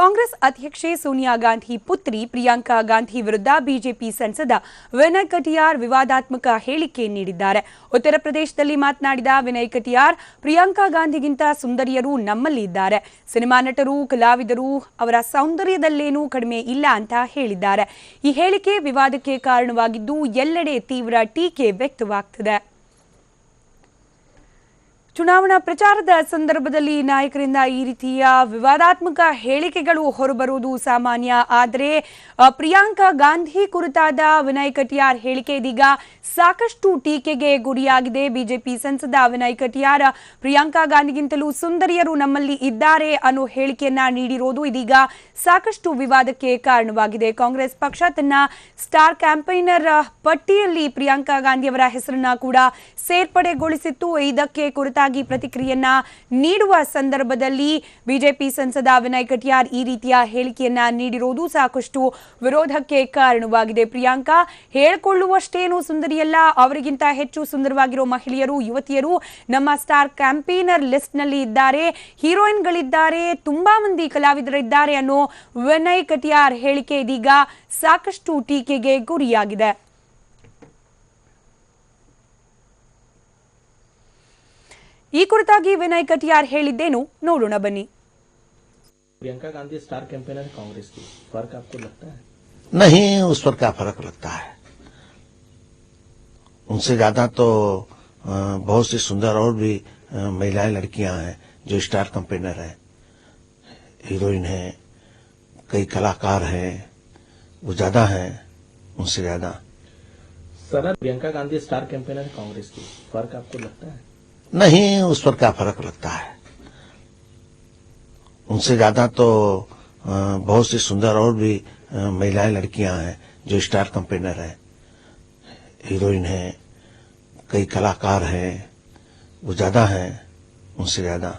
ಕಾಂಗ್ರೆಸ್ ಅಧ್ಯಕ್ಷೆ ಸೋನಿಯಾ ಗಾಂಧಿ ಪುತ್ರಿ ಪ್ರಿಯಾಂಕಾ ಗಾಂಧಿ ವಿರುದ್ಧ ಬಿಜೆಪಿ ಸಂಸದ ವಿನಯ್ ಕಟಿಯಾರ್ ವಿವಾದಾತ್ಮಕ ಹೇಳಿಕೆ ನೀಡಿದ್ದಾರೆ. ಉತ್ತರ ಪ್ರದೇಶದಲ್ಲಿ ಮಾತನಾಡಿದ ವಿನಯ್ ಕಟಿಯಾರ್, ಪ್ರಿಯಾಂಕಾ ಗಾಂಧಿಗಿಂತ ಸುಂದರಿಯರು ನಮ್ಮಲ್ಲಿ ಇದ್ದಾರೆ ಸಿನಿಮಾ ನಟರು, ಕಲಾವಿದರು ಅವರ ಸೌಂದರ್ಯದಲ್ಲೇನೂ ಕಡಿಮೆ ಇಲ್ಲ ಅಂತ ಹೇಳಿದ್ದಾರೆ. ಈ ಹೇಳಿಕೆ ವಿವಾದಕ್ಕೆ ಕಾರಣವಾಗಿದ್ದು ಎಲ್ಲೆಡೆ ತೀವ್ರ ಟೀಕೆ ವ್ಯಕ್ತವಾಗ್ತಿದೆ. ಚುನಾವಣಾ ಪ್ರಚಾರದ ಸಂದರ್ಭದಲ್ಲಿ ನಾಯಕರಿಂದ ಈ ರೀತಿಯ ವಿವಾದಾತ್ಮಕ ಹೇಳಿಕೆಗಳು ಹೊರಬರುವುದು ಸಾಮಾನ್ಯ. ಆದರೆ ಪ್ರಿಯಾಂಕಾ ಗಾಂಧಿ ಕುರಿತಾದ ವಿನಯ್ ಕಟಿಯಾರ್ ಹೇಳಿಕೆ ಇದೀಗ ಸಾಕಷ್ಟು ಟೀಕೆಗೆ ಗುರಿಯಾಗಿದೆ. ಬಿಜೆಪಿ ಸಂಸದ ವಿನಯ್ ಕಟಿಯಾರ್ ಪ್ರಿಯಾಂಕಾ ಗಾಂಧಿಗಿಂತಲೂ ಸುಂದರಿಯರು ನಮ್ಮಲ್ಲಿ ಇದ್ದಾರೆ ಅನ್ನೋ ಹೇಳಿಕೆಯನ್ನ ನೀಡಿರೋದು ಇದೀಗ ಸಾಕಷ್ಟು ವಿವಾದಕ್ಕೆ ಕಾರಣವಾಗಿದೆ. ಕಾಂಗ್ರೆಸ್ ಪಕ್ಷ ತನ್ನ ಸ್ಟಾರ್ ಕ್ಯಾಂಪೈನರ್ ಪಟ್ಟಿಯಲ್ಲಿ ಪ್ರಿಯಾಂಕಾ ಗಾಂಧಿಯವರ ಹೆಸರನ್ನ ಕೂಡ ಸೇರ್ಪಡೆಗೊಳಿಸಿತ್ತು. ಇದಕ್ಕೆ ಕುರಿತಾಗಿ ಪ್ರತಿಕ್ರಿಯೆಯನ್ನ ನೀಡುವ ಸಂದರ್ಭದಲ್ಲಿ ಬಿಜೆಪಿ ಸಂಸದ ವಿನಯ್ ಕಟಿಯಾರ್ ಈ ರೀತಿಯ ಹೇಳಿಕೆಯನ್ನ ನೀಡಿರೋದು ಸಾಕಷ್ಟು ವಿರೋಧಕ್ಕೆ ಕಾರಣವಾಗಿದೆ. ಪ್ರಿಯಾಂಕಾ, ಹೇಳಿಕೊಳ್ಳುವಷ್ಟೇನು ಸುಂದರಿಯಲ್ಲ. ಅವರಿಗಿಂತ ಹೆಚ್ಚು ಸುಂದರವಾಗಿರೋ ಮಹಿಳೆಯರು, ಯುವತಿಯರು ನಮ್ಮ ಸ್ಟಾರ್ ಕ್ಯಾಂಪೇನರ್ ಲಿಸ್ಟ್ನಲ್ಲಿ ಇದ್ದಾರೆ. ಹೀರೋಯಿನ್ಗಳಿದ್ದಾರೆ. ತುಂಬಾ ಮಂದಿ ಕಲಾವಿದರಿದ್ದಾರೆ ಅನ್ನೋ ವಿನಯ್ ಕಟಿಯಾರ್ ಹೇಳಿಕೆ ಇದೀಗ ಸಾಕಷ್ಟು ಟೀಕೆಗೆ ಗುರಿಯಾಗಿದೆ. ಈ ಕುರಿತಾಗಿ ವಿನಯ್ ಕಟಿಯಾರ್ ಹೇಳಿದ್ದೇನು ನೋಡೋಣ ಬನ್ನಿ प्रियंका गांधी स्टार कैंपेनर है कांग्रेस की फर्क आपको लगता है नहीं उस पर क्या फर्क लगता है उनसे ज्यादा तो अ, बहुत सी सुंदर और भी अ, महिलाएं लड़कियां हैं जो स्टार कंपेनर हैं हीरोइन हैं कई कलाकार हैं वो ज्यादा हैं उनसे ज्यादा sir Priyanka Gandhi star campaigner है कांग्रेस की फर्क आपको लगता है नहीं, उस पर क्या फ़र्क लगता है? उनसे ज़्यादा तो बहुत सी सुंदर और भी महिलाएँ लड़कियाँ हैं, जो स्टार कंपेनर हैं, हीरोइन हैं, कई कलाकार हैं, वो ज़्यादा हैं, उनसे ज़्यादा।